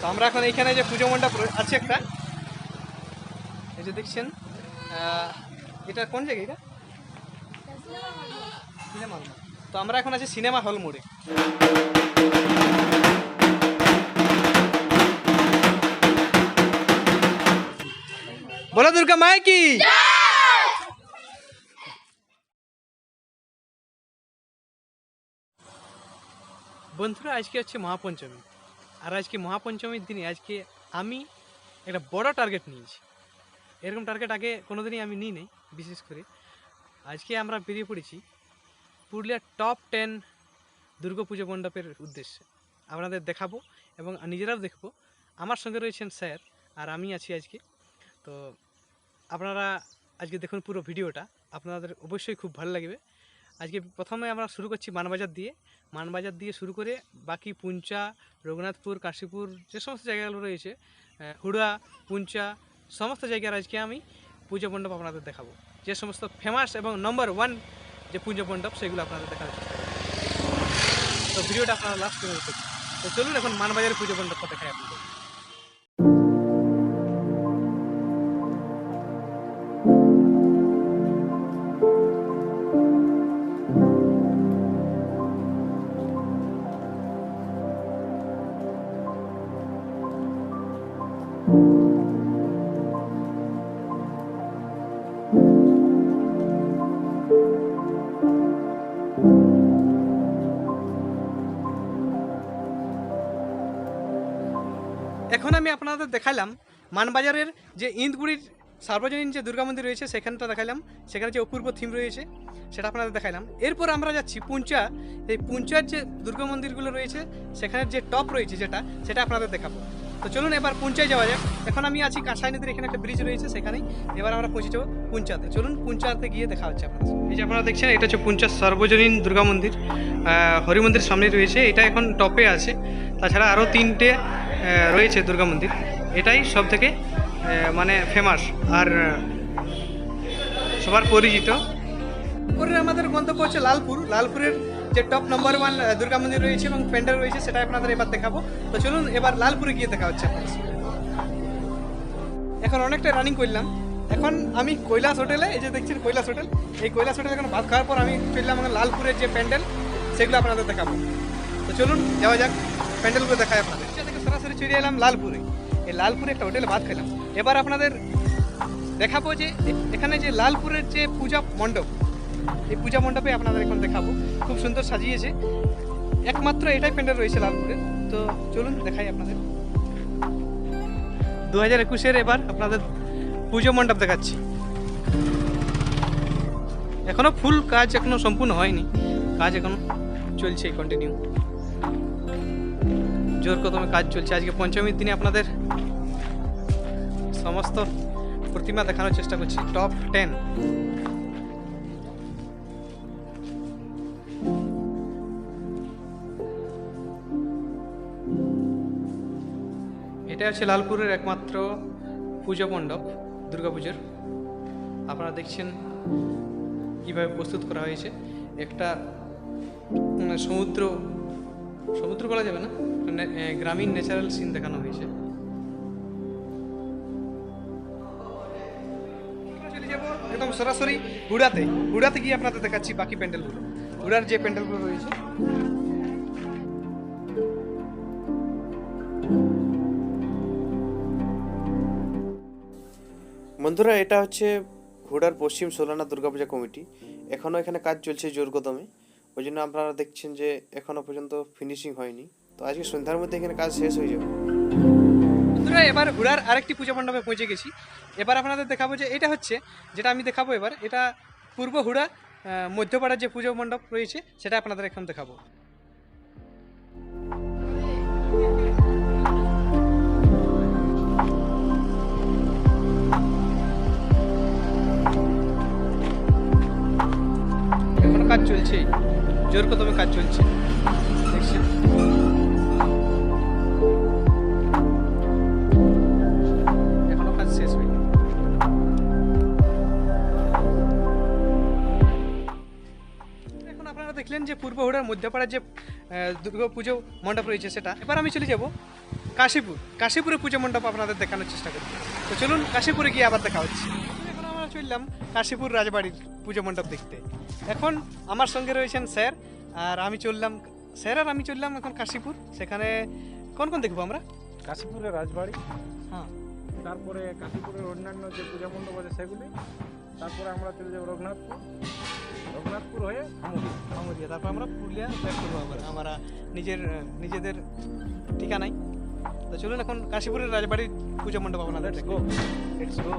তো আমরা এখন এইখানে যে পুজো মণ্ডপ আছে একটা, এই যে দেখছেন এটা কোন জায়গা এটা? Cinema hall. তো আমরা এখন আছি সিনেমা হল মোড়ে। বলো দুর্গা মায় কি বন্ধুরা, আজকে হচ্ছে মহাপঞ্চমী। আর আজকে মহাপঞ্চমীর দিনে আজকে আমি একটা বড় টার্গেট নিয়েছি। এরকম টার্গেট আগে কোনোদিনই আমি নিই নাই, বিশেষ করে। আজকে আমরা বেরিয়ে পড়েছি পুরুলিয়ার টপ টেন দুর্গাপুজো মণ্ডপের উদ্দেশ্যে। আপনাদের দেখাবো এবং নিজেরাও দেখব। আমার সঙ্গে রয়েছেন স্যার আর আমি আছি আজকে। তো আপনারা আজকে দেখুন পুরো ভিডিওটা। আপনাদের অবশ্যই খুব ভালো লাগবে। আজকে প্রথমে আমরা শুরু করছি মানবাজার দিয়ে। মানবাজার দিয়ে শুরু করে বাকি পুঞ্চা, রঘুনাথপুর, কাশীপুর যে সমস্ত জায়গাগুলো রয়েছে হুড়া, পুঞ্চা, সমস্ত জায়গার আজকে আমি পুজো মণ্ডপ আপনাদের দেখাবো। যে সমস্ত ফেমাস এবং নম্বর ওয়ান যে পুজো মণ্ডপ, সেগুলো আপনাদের করব। তো ভিডিওটা আপনারা লাস্ট তো চলুন এখন মানবাজারের পুজো মণ্ডপটা দেখাই আপনাদের। আমি আপনাদের দেখালাম মানবাজারের যে ইন্দগুড়ির সার্বজনীন যে দুর্গা মন্দির রয়েছে, সেখানটা দেখালাম সেখানে যে অপূর্ব থিম রয়েছে, সেটা আপনাদের দেখালাম এরপর আমরা যাচ্ছি পুঞ্চা। এই পুঞ্চার যে দুর্গা মন্দিরগুলো রয়েছে, সেখানের যে টপ রয়েছে যেটা, সেটা আপনাদের দেখাবো। তো চলুন এবার পুঞ্চায় যাওয়া যাক। এখন আমি আছি কাঁসাই নদীর এখানে একটা ব্রিজ রয়েছে সেখানেই। এবার আমরা পৌঁছে যাব পুঞ্চাতে। চলুন পুঞ্চাতে গিয়ে দেখা হচ্ছে আপনাদের। এই যে আপনারা দেখছেন, এটা হচ্ছে পুঞ্চার সর্বজনীন দুর্গা মন্দির। হরি মন্দির সামনে রয়েছে। এটা এখন টপে আছে। তাছাড়া আরও তিনটে রয়েছে দুর্গা মন্দির। এটাই সব থেকে মানে ফেমাস আর সবার পরিচিত। পরে আমাদের গন্তব্য হচ্ছে লালপুর। লালপুরের যে টপ নম্বর ওয়ান দুর্গা মন্দির রয়েছে এবং প্যান্ডেল রয়েছে সেটা আপনাদের এবার দেখাবো। তো চলুন এবার লালপুরে গিয়ে দেখা হচ্ছে। এখন অনেকটা রানিং করলাম। এখন আমি কৈলাস হোটেলে, এই যে দেখছেন কৈলাস হোটেল, এই কৈলাস হোটেলে এখন ভাত খাওয়ার পর আমি চললাম আমার লালপুরের যে প্যান্ডেল, সেগুলো আপনাদের দেখাবো। তো চলুন, যাওয়া যাক, প্যান্ডেলগুলো দেখায় আপনাদের। চলে এলাম লালপুরে। এই লালপুরে একটা হোটেলে ভাত খেলাম। এবার আপনাদের দেখাবো যে এখানে যে লালপুরের যে পূজা মণ্ডপ, এই পূজা মণ্ডপে আপনাদের এখন দেখাবো। খুব সুন্দর সাজিয়েছে। একমাত্র এটাই প্যান্ডেল রয়েছে লালপুরে। তো চলুন দেখাই আপনাদের। দু হাজার একুশের এবার আপনাদের পুজো মণ্ডপ দেখাচ্ছি। এখনও ফুল কাজ এখনও সম্পূর্ণ হয়নি। কাজ এখন চলছে কন্টিনিউ জোর কদমে কাজ চলছে। আজকে পঞ্চমীর দিনে আপনাদের সমস্ত প্রতিমা দেখানোর চেষ্টা করছি। টপ টেন এটা হচ্ছে লালপুরের একমাত্র পুজো মণ্ডপ, দুর্গাপুজোর। আপনারা দেখছেন কীভাবে প্রস্তুত করা হয়েছে। একটা সমুদ্র সমুদ্র বলা যাবে না? গ্রামীণ ন্যাচারাল সিন দেখানো হয়েছে। একদম সরাসরি হুড়াতে হুড়াতে গিয়ে আপনাদের দেখাচ্ছি বাকি প্যান্ডেলগুলো। হুড়ার যে প্যান্ডেলগুলো রয়েছে। বন্ধুরা, এটা হচ্ছে হুডার পশ্চিম সোলানা দুর্গাপূজা কমিটি। এখনও এখানে কাজ চলছে জোর ওই জন্য আপনারা দেখছেন যে এখনও পর্যন্ত ফিনিশিং হয়নি। তো আজকে সন্ধ্যার মধ্যে এখানে কাজ শেষ হয়ে যাবে। বন্ধুরা, এবার হুড়ার আরেকটি পূজা মণ্ডপে পৌঁছে গেছি। এবার আপনাদের দেখাবো যে এটা হচ্ছে, যেটা আমি দেখাবো এবার, এটা পূর্ব হুড়া মধ্যপাড়ার যে পুজো মণ্ডপ রয়েছে, সেটা আপনাদের এখন দেখাবো। কাজ চলছে জোর কদমে কাজ চলছে। দেখলেন যে পূর্ব হুড়ার মধ্যপাড়ার যে দুর্গা পুজো মণ্ডপ রয়েছে সেটা। এবার আমি চলে যাব কাশীপুর। কাশীপুরে পুজো মণ্ডপ আপনাদের দেখানোর চেষ্টা করি তো চলুন কাশীপুরে গিয়ে আবার দেখা হচ্ছে। এখন আমরা চললাম কাশীপুর রাজবাড়ির পুজো মণ্ডপ দেখতে। এখন আমার সঙ্গে রয়েছেন স্যার আর আমি চললাম স্যার আর আমি চললাম এখন কাশীপুর। সেখানে কোন কোন দেখব আমরা? কাশীপুরের রাজবাড়ি হ্যাঁ। তারপরে কাশীপুরের অন্যান্য যে পূজা মণ্ডপ আছে সেগুলি তারপরে আমরা চলে যাব রঘুনাথপুর। রঘুনাথপুর হয়ে আমুদি আমরিয়া তারপর আমরা পুরুলিয়া ব্যাক করব আবার। আমরা নিজের নিজেদের ঠিকানায়। তো চলুন এখন কাশীপুরের রাজবাড়ির পুজো মণ্ডপ আপনাদের দেখব লেটস গো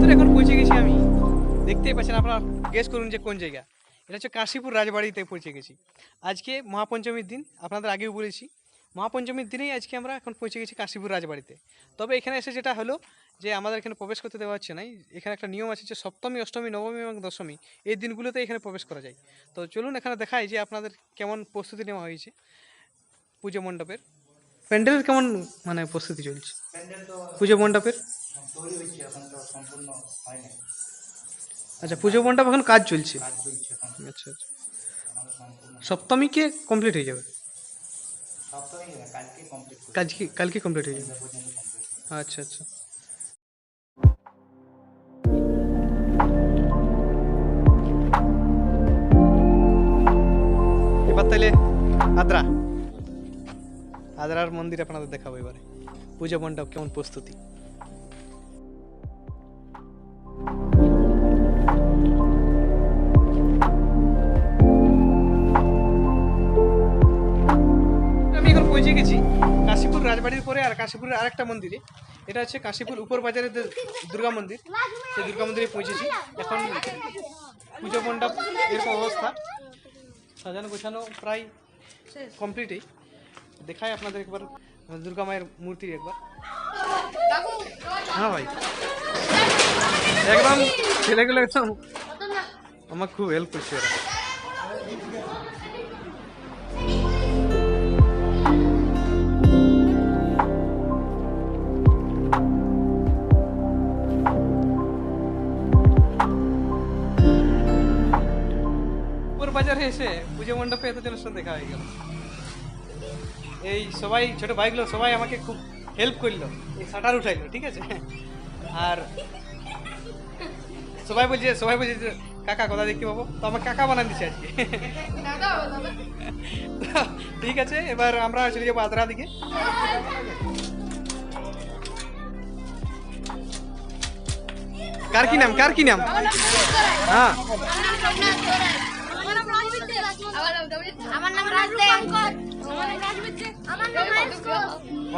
তো এখন পৌঁছে গেছি আমি। দেখতেই পাচ্ছেন আপনারা গেস করুন যে কোন জায়গা। এটা হচ্ছে কাশীপুর রাজবাড়িতে পৌঁছে গেছি। আজকে মহাপঞ্চমীর দিন আপনাদের আগেও বলেছি। মহাপঞ্চমীর দিনেই আজকে আমরা এখন পৌঁছে গেছি কাশীপুর রাজবাড়িতে। তবে এখানে এসে যেটা হলো যে আমাদের এখানে প্রবেশ করতে দেওয়া হচ্ছে না এখানে একটা নিয়ম আছে যে সপ্তমী অষ্টমী নবমী এবং দশমী এই দিনগুলোতে এখানে প্রবেশ করা যায়। তো চলুন এখানে দেখাই যে আপনাদের কেমন প্রস্তুতি নেওয়া হয়েছে পুজো মণ্ডপের। প্যান্ডেলের কেমন মানে প্রস্তুতি চলছে? পুজো মণ্ডপের? তৈরি হচ্ছে এখন তো সম্পূর্ণ হয়নি। আচ্ছা পুজো মণ্ডপ এখন কাজ চলছে। আচ্ছা আচ্ছা। সপ্তমীকে কমপ্লিট হয়ে যাবে? সপ্তাহে কালকে কমপ্লিট কালকে কালকে কমপ্লিট হয়ে যাবে। আচ্ছা আচ্ছা। এবার তাহলে আদ্রা। আদ্রার মন্দির আপনাদের দেখাবো এবারে। পূজা মণ্ডপ কেমন প্রস্তুতি? রাজবাড়ির পরে আর কাশীপুরের আরেকটা মন্দিরে। এটা হচ্ছে কাশীপুর উপর বাজারের দুর্গা মন্দির সেই দুর্গা মন্দিরে পৌঁছেছি। এখন পুজো মণ্ডপ এরকম অবস্থা। সাজানো গোছানো প্রায় কমপ্লিটই দেখায় আপনাদের একবার দুর্গা মায়ের মূর্তি একবার। হ্যাঁ ভাই। একদম ছেলেগুলো একদম আমার খুব হেল্প করছে ওরা উপর এসে পুজো মণ্ডপে এতজনের সাথে দেখা হয়ে গেল। এই সবাই ছোট ভাইগুলো সবাই আমাকে খুব হেল্প করল এই শাটার উঠাইলো ঠিক আছে? আর সবাই বলছে সবাই বলছে যে, কাকা কথা দেখতে পাবো? তো আমার কাকা বানান দিচ্ছে আজকে। ঠিক আছে এবার আমরা চলে যাব আদ্রা দিকে। কার কি নাম? কার কি নাম? হ্যাঁ।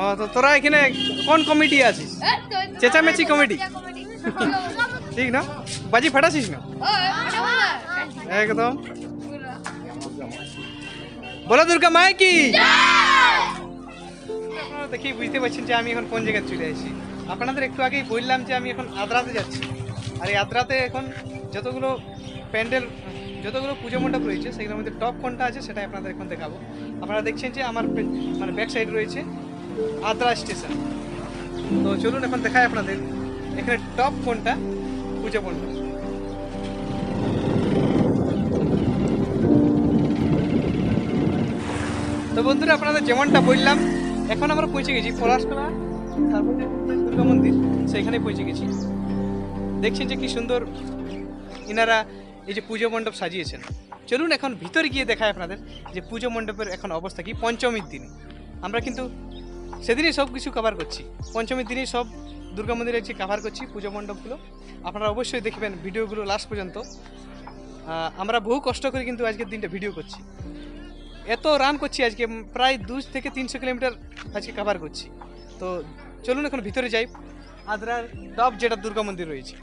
ও তো তোরা এখানে কোন কমিটি আছিস? চেঁচামেচি কমিটি ঠিক না? বাজি ফাটাছিস না? একদম। বলো দুর্গা মায় কি আপনারা দেখি বুঝতে পারছেন যে আমি এখন কোন জায়গায় চলে আসি। আপনাদের একটু আগেই বললাম যে আমি এখন আদ্রাতে যাচ্ছি। আর এই আদ্রাতে এখন যতগুলো প্যান্ডেল যতগুলো পুজো মণ্ডপ রয়েছে, সেগুলোর মধ্যে টপ কোনটা আছে সেটাই আপনাদের এখন দেখাবো। আপনারা দেখছেন যে আমার মানে ব্যাক সাইড রয়েছে আদ্রা স্টেশন তো চলুন এখন দেখাই আপনাদের এখানে টপ কোনটা পুজো মণ্ডপ। তো বন্ধুরা, আপনাদের যেমনটা বললাম, এখন আমরা পৌঁছে গেছি পলাশতলা তারপর দুর্গা মন্দির সেখানে পৌঁছে গেছি। দেখছেন যে কি সুন্দর, ইনারা এই যে পুজো মণ্ডপ সাজিয়েছেন। চলুন এখন ভিতরে গিয়ে দেখায় আপনাদের যে পুজো মণ্ডপের এখন অবস্থা কি, পঞ্চমীর দিন। আমরা কিন্তু সেদিনই সব কিছু কভার করছি। পঞ্চমীর দিনই সব দুর্গা মন্দিরে যে কভার করছি পুজো মণ্ডপগুলো। আপনারা অবশ্যই দেখবেন ভিডিওগুলো লাস্ট পর্যন্ত। আমরা বহু কষ্ট করে কিন্তু আজকের দিনটা ভিডিও করছি। এত রান করছি আজকে, প্রায় দু থেকে তিনশো কিলোমিটার আজকে কভার করছি। তো চলুন এখন ভিতরে যাই। আদ্রার টপ যেটা দুর্গা মন্দির রয়েছে।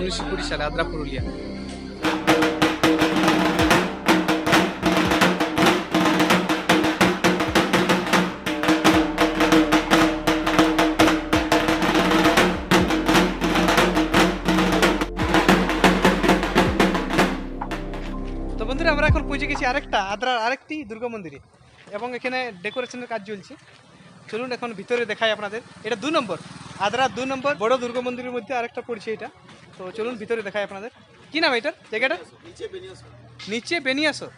উনিশশো কুড়ি সালে আদ্রা, পুরুলিয়া। বন্ধুরা, আমরা এখন পৌঁছে গেছি আরেকটা, আদ্রার আরেকটি দুর্গা মন্দিরে। এবং এখানে ডেকোরেশনের কাজ চলছে। চলুন এখন ভিতরে দেখাই আপনাদের। এটা দু নম্বর। আদ্রা দু নম্বর বড় দুর্গা মন্দিরের মধ্যে আরেকটা পড়ছে এটা। তো চলুন ভিতরে দেখাই আপনাদের। কি নাম এটার জায়গাটা? নিচে বেনিয়াসর।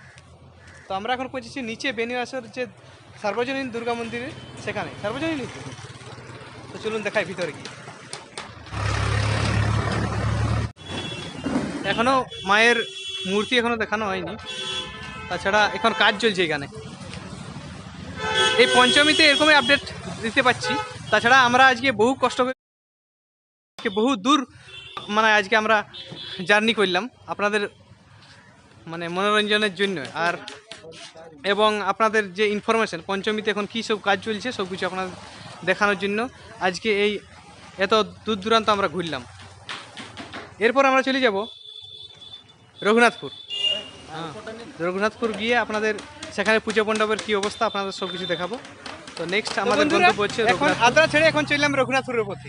তো আমরা এখন পৌঁছেছি নিচে বেনিয়াসর যে সার্বজনীন দুর্গা মন্দিরে সেখানে। সার্বজনীন তো? চলুন দেখাই ভিতরে গিয়ে। এখনও মায়ের মূর্তি এখনও দেখানো হয়নি। তাছাড়া এখন কাজ চলছে এখানে। এই পঞ্চমীতে এরকমই আপডেট দিতে পাচ্ছি তাছাড়া আমরা আজকে বহু কষ্ট করে বহু দূর মানে আজকে আমরা জার্নি করলাম আপনাদের মানে মনোরঞ্জনের জন্য। আর এবং আপনাদের যে ইনফরমেশন পঞ্চমীতে এখন কী সব কাজ চলছে সব কিছু আপনাদের দেখানোর জন্য আজকে এই এত দূর দূরান্ত আমরা ঘুরলাম। এরপর আমরা চলে যাব রঘুনাথপুর। হ্যাঁ রঘুনাথপুর গিয়ে আপনাদের সেখানে পুজো মণ্ডপের কী অবস্থা আপনাদের সব কিছু দেখাবো। তো নেক্সট আমাদের গন্তব্য হচ্ছে এখন আদ্রা ছেড়ে এখন চললাম রঘুনাথপুরের পথে।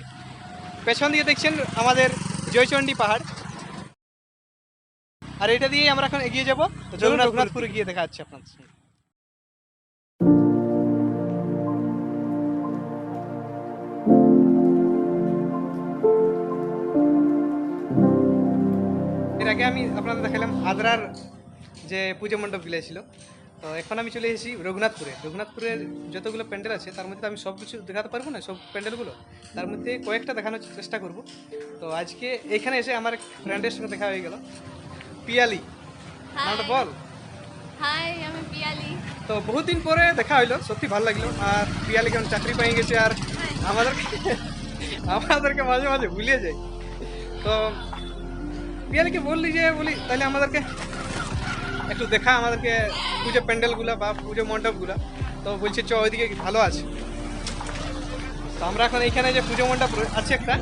পেছন দিয়ে দেখছেন আমাদের জয়চণ্ডী পাহাড়। আর এটা দিয়ে আমরা এখন এগিয়ে যাব। চলুন রঘুনাথপুরে গিয়ে দেখা যাচ্ছে আপনাদের সঙ্গে। এর আগে আমি আপনাদের দেখালাম আদ্রার যে পুজো মণ্ডপগুলো ছিল। তো এখন আমি চলে এসেছি রঘুনাথপুরে। রঘুনাথপুরের যতগুলো প্যান্ডেল আছে তার মধ্যে আমি সব কিছু দেখাতে পারব না সব প্যান্ডেলগুলো? তার মধ্যে কয়েকটা দেখানোর চেষ্টা করব। তো আজকে এখানে এসে আমার ফ্রেন্ডের সঙ্গে দেখা হয়ে গেল। পিয়ালি। নামটা বল। হাই আমি পিয়ালি। তো বহুত দিন পরে দেখা হইল সত্যি ভালো লাগল। আর পিয়ালি কেমন চাকরি পেয়ে গেছে আর আমাদেরকে আমাদেরকে মাঝে মাঝে ভুলিয়ে যায়। তো পিয়ালিকে বললি যে বলি তাহলে আমাদেরকে একটু দেখা আমাদেরকে পুজো প্যান্ডেলগুলো বা পুজো মণ্ডপগুলো। তো বলছে, চ, ওইদিকে ভালো আছে। তো আমরা এখন এইখানে যে পুজো মণ্ডপ আছে একটা।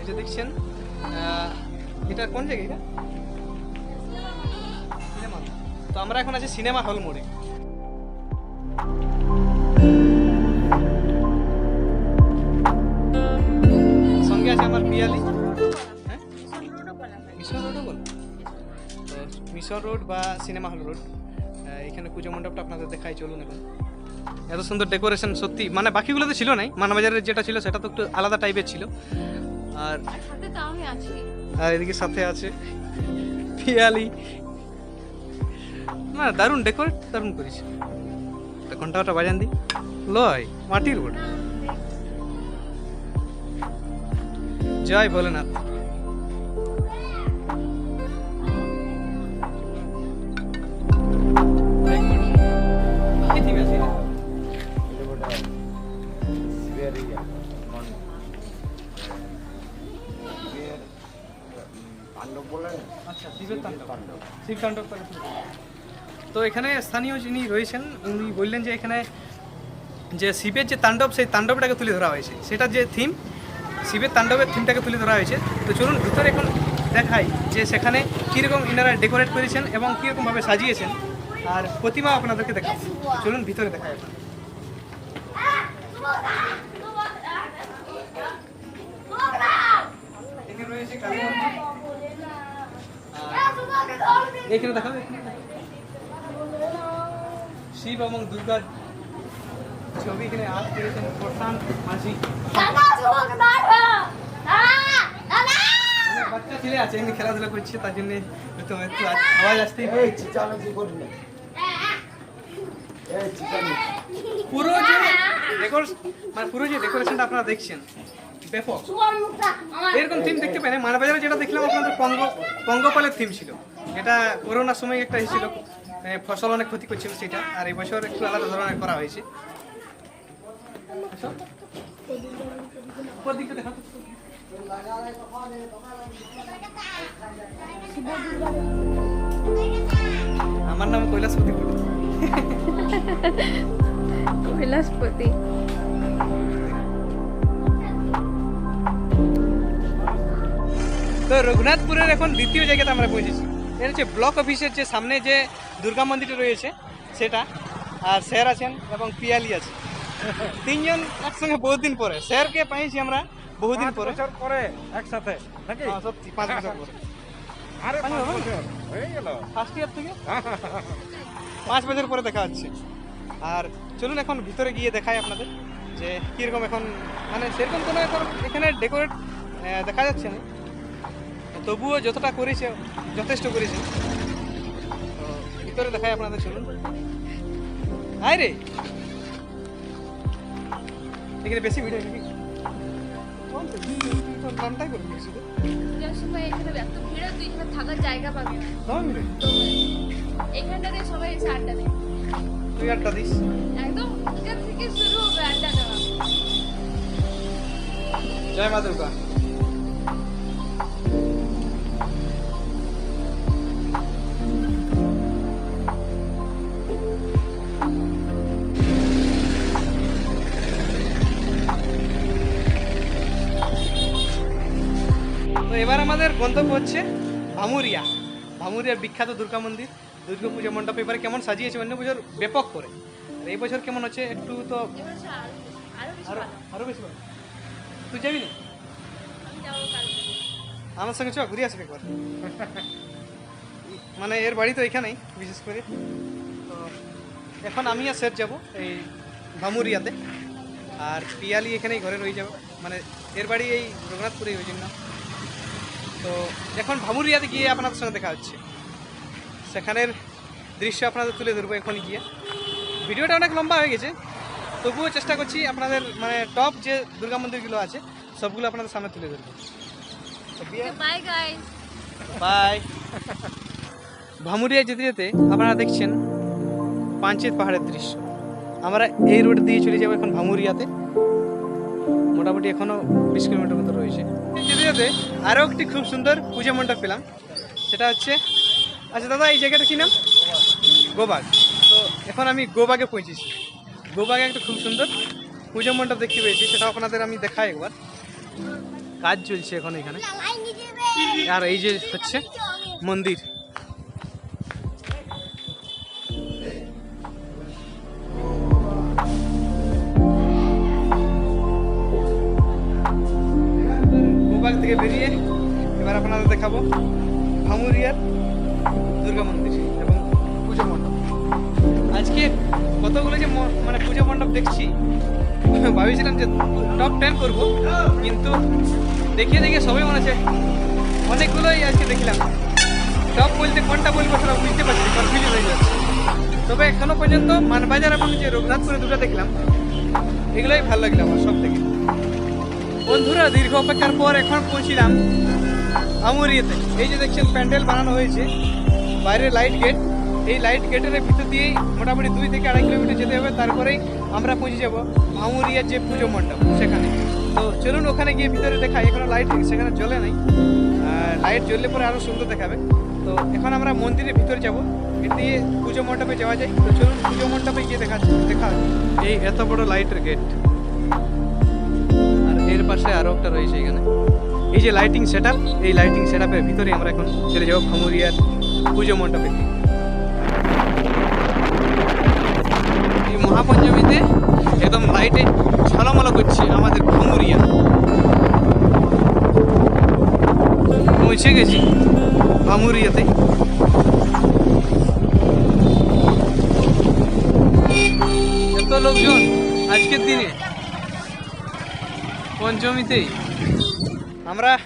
এই যে দেখছেন এটা কোন জায়গা এটা? সিনেমা। তো আমরা এখন আছি সিনেমা হল মোড়ে। সঙ্গে আছে আমার পিয়ালি। তো মিশন রোড বা সিনেমা হল রোড। এখানে পুজো মণ্ডপটা আপনাদের দেখাই চলুন এখন এত সুন্দর ডেকোরেশন সত্যি। মানে বাকিগুলোতে ছিল নাই মানবাজারের যেটা ছিল সেটা তো একটু আলাদা টাইপের ছিল। আর আর আমি আছি। আর এদিকে সাথে আছে পিয়ালি। না দারুণ ডেকোরেট দারুণ করিস তা ঘন্টাটা বাজান দি। লয় মাটির বড় জয় ভোলেনাথ। আচ্ছা তো এখানে স্থানীয় যিনি রয়েছেন, উনি বললেন যে এখানে যে শিবের যে তাণ্ডব, সেই তাণ্ডবটাকে তুলে ধরা হয়েছে। সেটা যে থিম শিবের তাণ্ডবের থিমটাকে তুলে ধরা হয়েছে। তো চলুন ভিতরে এখন দেখাই যে সেখানে কীরকম ইনারা ডেকোরেট করেছেন এবং কীরকমভাবে সাজিয়েছেন। আর প্রতিমা আপনাদেরকে দেখাবো। চলুন ভিতরে দেখাই এখানে রয়েছে কালী মন্দির। এখানে দেখাবে শিব এবং দুর্গার ছবি এখানে আর্ট করেছেন প্রশান্ত মাঝি। বাচ্চা ছেলে আছে এমনি খেলাধুলা করছে তার জন্য একটু আওয়াজ আসতেই পারে। পুরো যে ডেকোরেশন মানে পুরো যে ডেকোরেশনটা আপনারা দেখছেন ব্যাপক এরকম থিম দেখতে পাই না। মানবাজারে যেটা দেখলাম আপনাদের পঙ্গ পঙ্গপালের থিম ছিল। এটা করোনার সময় একটা এসেছিল ফসল অনেক ক্ষতি করছিল সেটা আর এই বছর একটু আলাদা ধরনের করা হয়েছে। আমার নাম কৈলাসপতি। কৈলাসপতি। তো রঘুনাথপুরের এখন দ্বিতীয় জায়গাতে আমরা পৌঁছেছি। এটা হচ্ছে ব্লক অফিসের যে সামনে যে দুর্গা মন্দিরটা রয়েছে সেটা। আর স্যার আছেন এবং পিয়ালি আছে। তিনজন একসঙ্গে বহুদিন পরে। স্যারকে পাইছি আমরা বহুদিন পরে। পরে একসাথে নাকি? হ্যাঁ, সত্যি পাঁচ বছর পরে। আরে হয়ে গেল। ফার্স্ট ইয়ার থেকে? পাঁচ বছর পরে দেখা হচ্ছে। আর চলুন এখন ভিতরে গিয়ে দেখাই আপনাদের যে কীরকম এখন মানে সেরকম কোনো এখন এখানে ডেকোরেট দেখা যাচ্ছে না। তবুও যতটা করেছে যথেষ্ট করেছে। তো ভিতরে দেখাই আপনাদের চলুন। আয় রে। এখানে বেশি ভিড় নাকি? তো? তুই তো নামটাই করবি শুধু সময় এখানে এত ভিড় হয়, তুই এখানে থাকার জায়গা পাবি না। নাম এখানটাতে সবাই এসে আড্ডা দেয়। তুই আড্ডা দিস? একদম পূজা থেকে শুরু হবে আড্ডা দেওয়া। জয় মা দুর্গা। এবার আমাদের গন্তব্য হচ্ছে ভামুরিয়া। ভামুরিয়ার বিখ্যাত দুর্গা মন্দির। দুর্গা পুজো মণ্ডপ এবারে কেমন সাজিয়েছে? অন্য বছর ব্যাপক করে। আর এই বছর কেমন হচ্ছে? একটু তো আরও বেশি ভালো। তুই যাবি না? আমার সঙ্গে চ ঘুরে আসবে একবার। মানে এর বাড়ি তো এখানেই বিশেষ করে। তো এখন আমি আর স্যার যাব এই ভামুরিয়াতে। আর পিয়ালি এখানেই ঘরে রয়ে যাব। মানে এর বাড়ি এই রঘুনাথপুরেই ওই জন্য। তো এখন ভামুরিয়াতে গিয়ে আপনাদের সঙ্গে দেখা হচ্ছে। সেখানের দৃশ্য আপনাদের তুলে ধরবো এখন গিয়ে। ভিডিওটা অনেক লম্বা হয়ে গেছে। তবুও চেষ্টা করছি আপনাদের মানে টপ যে দুর্গা মন্দিরগুলো আছে সবগুলো আপনাদের সামনে তুলে ধরবো। বাই ভামুরিয়া যেতে যেতে আপনারা দেখছেন পাঞ্চেত পাহাড়ের দৃশ্য। আমরা এই রোড দিয়ে চলে যাব এখন ভামুরিয়াতে। মোটামুটি এখনও বিশ কিলোমিটার মতো রয়েছে। যেতে যেতে আরও একটি খুব সুন্দর পূজা মণ্ডপ পেলাম। সেটা হচ্ছে আচ্ছা দাদা, এই জায়গাটা কী নাম? গোবাগ। তো এখন আমি গোবাগে পৌঁছেছি। গোবাগে একটা খুব সুন্দর পূজা মণ্ডপ দেখতে পেয়েছি, সেটা আপনাদের আমি দেখাই একবার। কাজ চলছে এখন এখানে। আর এই যে হচ্ছে মন্দির। দেখাবো। ভামুরিয়ার দুর্গা মন্দির এবং পুজো মণ্ডপ। আজকে কতগুলো যে মানে পুজো মণ্ডপ দেখছি ভাবিছিলাম যে টপ টেন করব, কিন্তু দেখিয়ে দেখে সবাই মনে হচ্ছে অনেকগুলোই আজকে দেখলাম। টপ বলতে কোনটা বলব সেটা বুঝতে পারছি কনফিউজন হয়ে যাচ্ছে। তবে এখনও পর্যন্ত মানবাজার এবং যে রঘুনাথপুরে দুটো দেখলাম, এগুলোই ভালো লাগল আমার সব থেকে বন্ধুরা, দীর্ঘ অপেক্ষার পর এখন পৌঁছিলাম। আমুরিয়াতে। এই যে দেখছেন, প্যান্ডেল বানানো হয়েছে। বাইরে লাইট গেট এই লাইট গেটের ভিতর দিয়েই মোটামুটি দুই থেকে আড়াই কিলোমিটার যেতে হবে। তারপরেই আমরা পৌঁছে যাব ভামুরিয়ার যে পুজো মণ্ডপ সেখানে। তো চলুন ওখানে গিয়ে ভিতরে দেখাই। এখনও লাইট সেখানে জ্বলে নাই। লাইট জ্বললে পরে আরও সুন্দর দেখাবে। তো এখন আমরা মন্দিরের ভিতরে যাব। দিয়ে পুজো মণ্ডপে যাওয়া যায়। তো চলুন পুজো মণ্ডপে গিয়ে দেখা দেখা এই এত বড় লাইটের গেট আর এর পাশে আরও একটা রয়েছে এখানে। এই যে লাইটিং সেট এই লাইটিং সেট ভিতরে আমরা এখন চলে যাব ভামুরিয়ার পুজো মণ্ডপে। এই মহাপঞ্চমীতে একদম লাইটে ঝলমল করছে আমাদের ভামুরিয়া পৌঁছে গেছি ভামুরিয়াতে এত লোকজন আজকের দিনে পঞ্চমীতেই। আমরা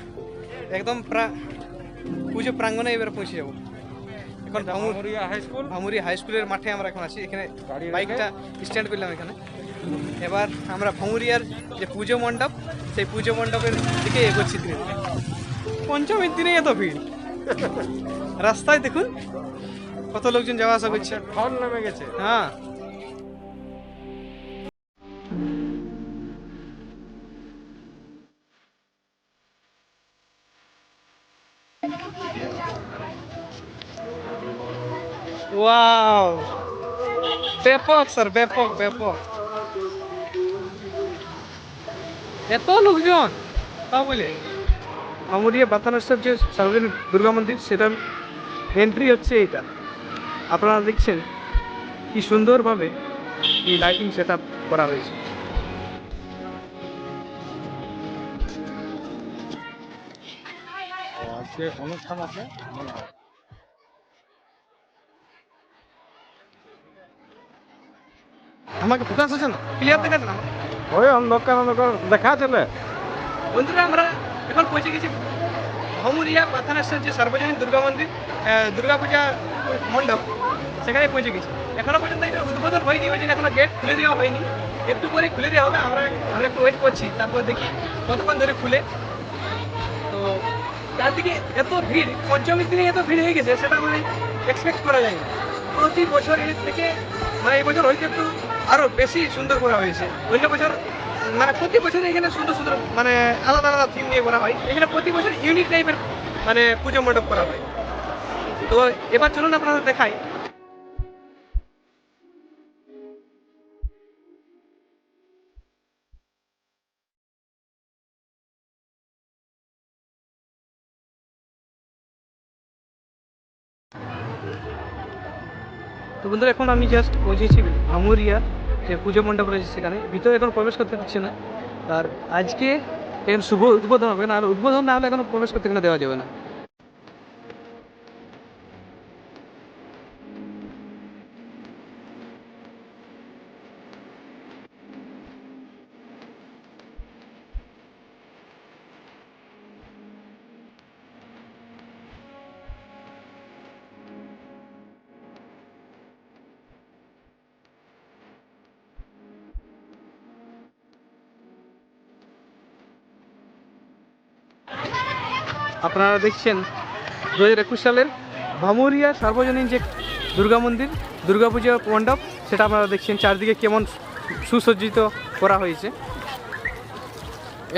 একদম প্রা- পুজো প্রাঙ্গণে এবার পৌঁছে যাব। এখন Bhamur Bhamuria high school Bhamuri high স্কুলের মাঠে আমরা এখন আছি। এখানে বাইকটা স্ট্যান্ড করলাম এখানে। এবার আমরা ভামুরিয়ার যে পুজো মণ্ডপ সেই পুজো মণ্ডপের দিকে এগোচ্ছি ধীরে পঞ্চমীর দিনে এত ভিড়। রাস্তায় দেখুন কত লোকজন যাওয়া আসা করছে। নেমে গেছে। হ্যাঁ। ওয়াও ব্যাপক স্যার ব্যাপক ব্যাপক এত লোকজন। তা বলে মামুরিয়া বাতানেশ্বর যে সার্বজনীন দুর্গা মন্দির সেটার এন্ট্রি হচ্ছে এইটা। আপনারা দেখছেন কি সুন্দরভাবে এই লাইটিং সেট করা হয়েছে। আজকে অনুষ্ঠান আছে মনে হয়। আমাকে ফোকাস হচ্ছে না ক্লিয়ার দেখা না ওই অন্ধকার অন্ধকার দেখা চলে বন্ধুরা আমরা এখন পৌঁছে গেছি ভমুরিয়া পাথানেশ্বর যে সার্বজনীন দুর্গা মন্দির আহ, দুর্গা পূজা মণ্ডপ সেখানে পৌঁছে গেছি। এখনও পর্যন্ত এটা উদ্বোধন হয়নি ওই জন্য এখনও গেট খুলে দেওয়া হয়নি। একটু পরে খুলে দেওয়া হবে আমরা আমরা একটু ওয়েট করছি তারপর দেখি কতক্ষণ ধরে খুলে। চারদিকে এত ভিড়, পঞ্চমীর দিনে এত ভিড় হয়ে গেছে, সেটা মানে এক্সপেক্ট করা যায় প্রতি বছর এর থেকে মানে এই বছর হয়তো একটু আরও বেশি সুন্দর করা হয়েছে। অন্য বছর মানে প্রতি বছর এখানে সুন্দর সুন্দর মানে আলাদা আলাদা থিম নিয়ে করা হয়। এখানে প্রতি বছর ইউনিক টাইপের মানে পুজো মণ্ডপ করা হয়। তো এবার চলুন আপনারা দেখাই। বন্ধুরা, এখন আমি জাস্ট পৌঁছেছি ভামুরিয়া, যে পুজো মণ্ডপ রয়েছে সেখানে। ভিতরে এখন প্রবেশ করতে পারছি না। আর আজকে এখন শুভ উদ্বোধন হবে। না আর উদ্বোধন না হলে এখন প্রবেশ করতে এখানে দেওয়া যাবে না। আপনারা দেখছেন দু হাজার একুশ সালের ভামুরিয়া সার্বজনীন যে দুর্গা মন্দির দুর্গাপূজা মণ্ডপ সেটা আপনারা দেখছেন চারদিকে কেমন সুসজ্জিত করা হয়েছে।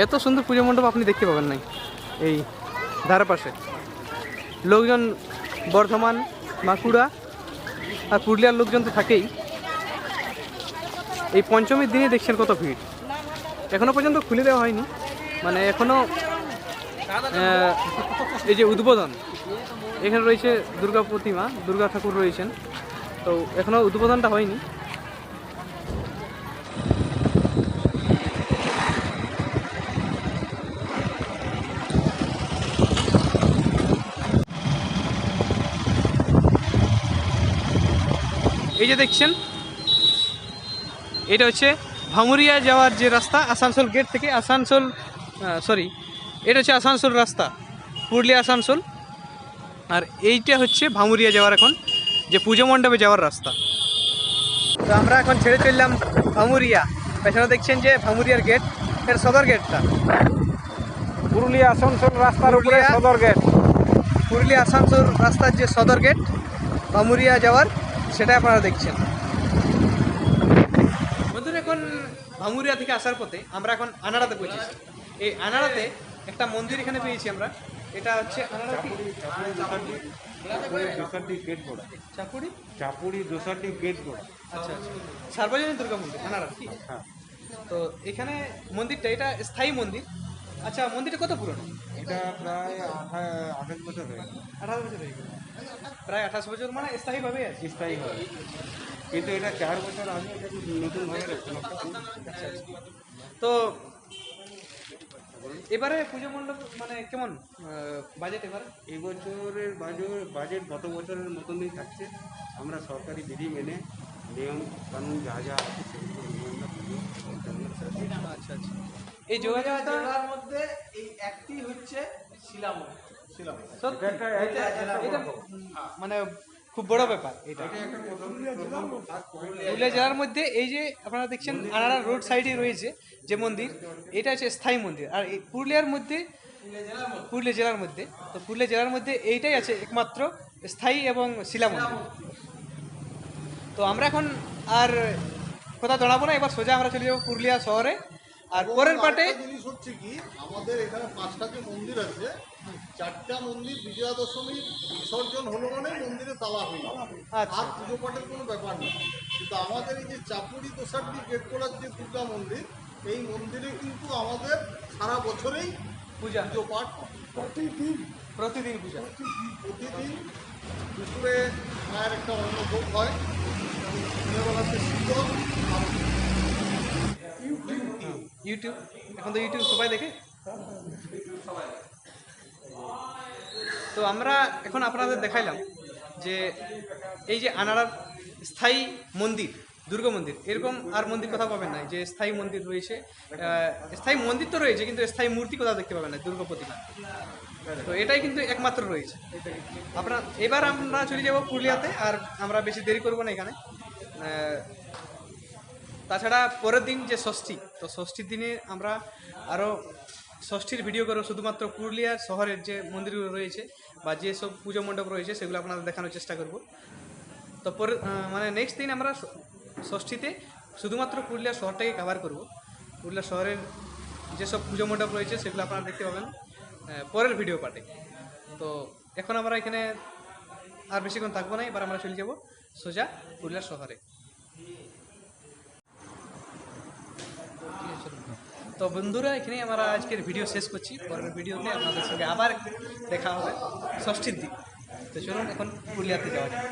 এত সুন্দর পুজো মণ্ডপ আপনি দেখতে পাবেন নাই এই ধারে পাশে। লোকজন বর্ধমান বাঁকুড়া আর পুরুলিয়ার লোকজন তো থাকেই। এই পঞ্চমীর দিনে দেখছেন কত ভিড়। এখনও পর্যন্ত খুলে দেওয়া হয়নি। মানে এখনও আহ, এই যে উদ্বোধন, এখানে রয়েছে দুর্গা প্রতিমা, দুর্গা ঠাকুর রয়েছেন। তো এখনও উদ্বোধনটা হয়নি। এই যে দেখছেন, এটা হচ্ছে ভামুরিয়া যাওয়ার যে রাস্তা, আসানসোল গেট থেকে আসানসোল সরি এটা হচ্ছে আসানসোল রাস্তা পুরুলিয়া আসানসোল। আর এইটা হচ্ছে ভামুরিয়া যাওয়ার এখন যে পুজো মণ্ডপে যাওয়ার রাস্তা। তো আমরা এখন ছেড়ে চললাম ভামুরিয়া পেছনে দেখছেন যে ভামুরিয়ার গেটের সদর গেটটা পুরুলিয়া আসানসোল রাস্তার উপরে সদর গেট পুরুলিয়া আসানসোল রাস্তার যে সদর গেট ভামুরিয়া যাওয়ার সেটা আপনারা দেখছেন। বন্ধুরা এখন ভামুরিয়া থেকে আসার পথে আমরা এখন আনাড়াতে পৌঁছেছি। এই আনাড়াতে একটা মন্দির এখানে পেয়েছি আমরা। এটা হচ্ছে গেট গোড়া চাপুরি? গেট গোড়া আচ্ছা আচ্ছা। সার্বজনীন দুর্গা মন্দির কি? হ্যাঁ। তো এখানে মন্দিরটা এটা স্থায়ী মন্দির। আচ্ছা মন্দিরটা কত পুরনো? এটা প্রায় আঠা- আঠাশ বছর হয়ে গেছে বছর হয়ে গেল। প্রায় আঠাশ বছর মানে স্থায়ীভাবে আছে। স্থায়ী হয়। কিন্তু এটা চার বছর আগে এটা নতুন হয়ে গেছে তো এবারে পুজো মণ্ডপ মানে কেমন বাজেট এবারে? এবছরের বছরের বাজেট বাজেট গত বছরের মতনই থাকছে। আমরা সরকারি বিধি মেনে নিয়ম কানুন যা যা আছে সেগুলো আচ্ছা আচ্ছা। এই যোগাযোগ জেলার মধ্যে এই একটি হচ্ছে শিলাময় সত্যি? এটা এটা- এটা মানে খুব বড় ব্যাপার এটা। পুরুলিয়া জেলার মধ্যে এই যে আপনারা দেখছেন আনাড়া রোড সাইডে রয়েছে যে মন্দির, এটা হচ্ছে স্থায়ী মন্দির। আর এই পুরুলিয়ার মধ্যে পুরুলিয়া জেলার মধ্যে। তো পুরুলিয়া জেলার মধ্যে এইটাই আছে একমাত্র স্থায়ী এবং শিলা মন্দির। তো আমরা এখন আর কোথাও দাঁড়াবো না, এবার সোজা আমরা চলে যাব পুরুলিয়া শহরে। আর পরের পাটে জিনিস হচ্ছে কি, আমাদের এখানে পাঁচটা যে মন্দির আছে চারটা মন্দির বিজয়া দশমী বিসর্জন হলো মানে মন্দিরে তালা হয়ে যাবে। আচ্ছা। আর পুজো পাঠের কোনো ব্যাপার নেই কিন্তু আমাদের এই যে চাপুরি দোসারটি গেট করার যে দুর্গা মন্দির এই মন্দিরে কিন্তু আমাদের সারা বছরেই পূজা। পুজো পাঠ প্রতিদিন। প্রতিদিন পূজা। প্রতিদিন দুপুরে মায়ের একটা অন্য ভোগ হয় দিনেরবেলাতে শীতল ইউটিউব। ইউটিউব? এখন তো ইউটিউব সবাই দেখে? তো আমরা এখন আপনাদের দেখাইলাম যে এই যে আনাড়ার স্থায়ী মন্দির, দুর্গা মন্দির, এরকম আর মন্দির কোথাও পাবেন না যে স্থায়ী মন্দির রয়েছে স্থায়ী মন্দির তো রয়েছে, কিন্তু স্থায়ী মূর্তি কোথাও দেখতে পাবেন না দুর্গা প্রতিমা। তো এটাই কিন্তু একমাত্র রয়েছে। আপনার, এবার আমরা চলে যাব পুরুলিয়াতে, আর আমরা বেশি দেরি করব না এখানে। তাছাড়া পরের দিন যে ষষ্ঠী, তো ষষ্ঠীর দিনে আমরা আরও ষষ্ঠীর ভিডিও করব, শুধুমাত্র পুরুলিয়া শহরের যে মন্দিরগুলো রয়েছে বা যে সব পুজো মণ্ডপ রয়েছে, সেগুলো আপনাদের দেখানোর চেষ্টা করব। তো পরে মানে নেক্সট দিন আমরা ষষ্ঠীতে শুধুমাত্র পুরুলিয়া শহরটাকে কভার করব। পুরুলিয়া শহরের যেসব পুজো মণ্ডপ রয়েছে, সেগুলো আপনারা দেখতে পাবেন পরের ভিডিও পার্টে তো এখন আমরা এখানে আর বেশিক্ষণ থাকব না, এবার আমরা চলে যাব সোজা পুরুলিয়া শহরে। তো বন্ধুরা, এখানেই আমরা আজকের ভিডিও শেষ করছি। পরের ভিডিওতে আপনাদের সঙ্গে আবার দেখা হবে ষষ্ঠীর দিন। তো চলুন এখন পুরুলিয়াতে যাওয়া যাক।